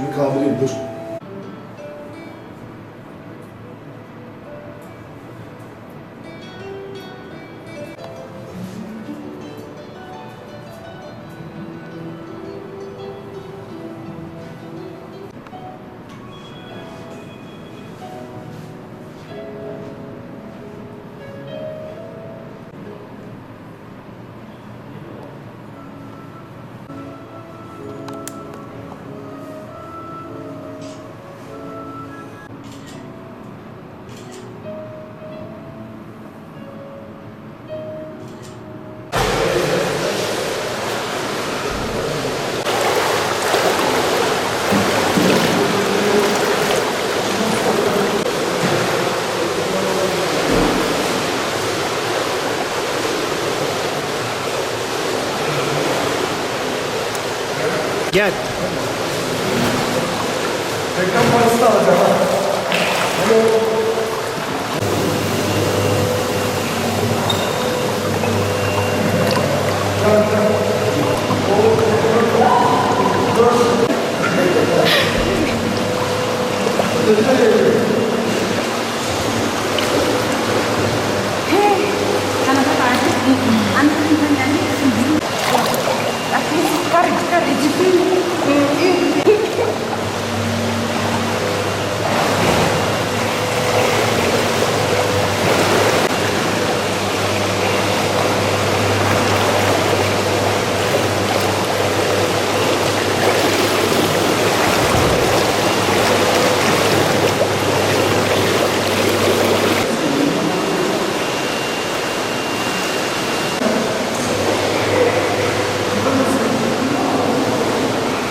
Şunu kaldırayım dur. Gel. Reklam parası da alacağım ha.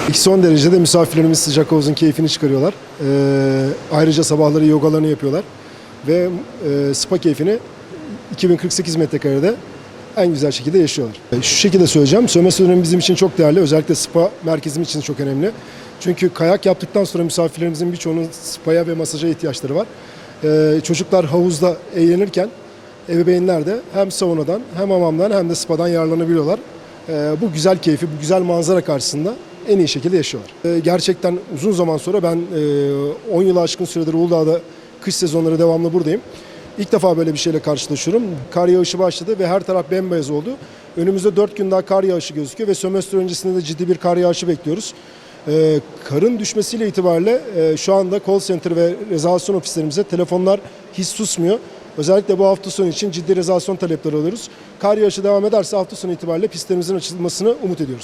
İki son derecede misafirlerimiz sıcak havuzun keyfini çıkarıyorlar. Ee, ayrıca sabahları yogalarını yapıyorlar. Ve e, spa keyfini 2048 metrekarede en güzel şekilde yaşıyorlar. E, Şu şekilde söyleyeceğim. Sömestr dönemi bizim için çok değerli. Özellikle spa merkezimiz için çok önemli. Çünkü kayak yaptıktan sonra misafirlerimizin birçoğunun spaya ve masaja ihtiyaçları var. Ee, çocuklar havuzda eğlenirken ebeveynler de hem saunadan hem hamamdan hem de spadan yararlanabiliyorlar. Ee, bu güzel keyfi, bu güzel manzara karşısında en iyi şekilde yaşıyorlar. Ee, gerçekten uzun zaman sonra ben e, 10 yılı aşkın süredir Uludağ'da kış sezonları devamlı buradayım. İlk defa böyle bir şeyle karşılaşıyorum. Kar yağışı başladı ve her taraf bembeyaz oldu. Önümüzde 4 gün daha kar yağışı gözüküyor ve sömestr öncesinde de ciddi bir kar yağışı bekliyoruz. Ee, karın düşmesiyle itibariyle e, şu anda call center ve rezervasyon ofislerimize telefonlar hiç susmuyor. Özellikle bu hafta sonu için ciddi rezervasyon talepleri alıyoruz. Kar yağışı devam ederse hafta sonu itibariyle pistlerimizin açılmasını umut ediyoruz.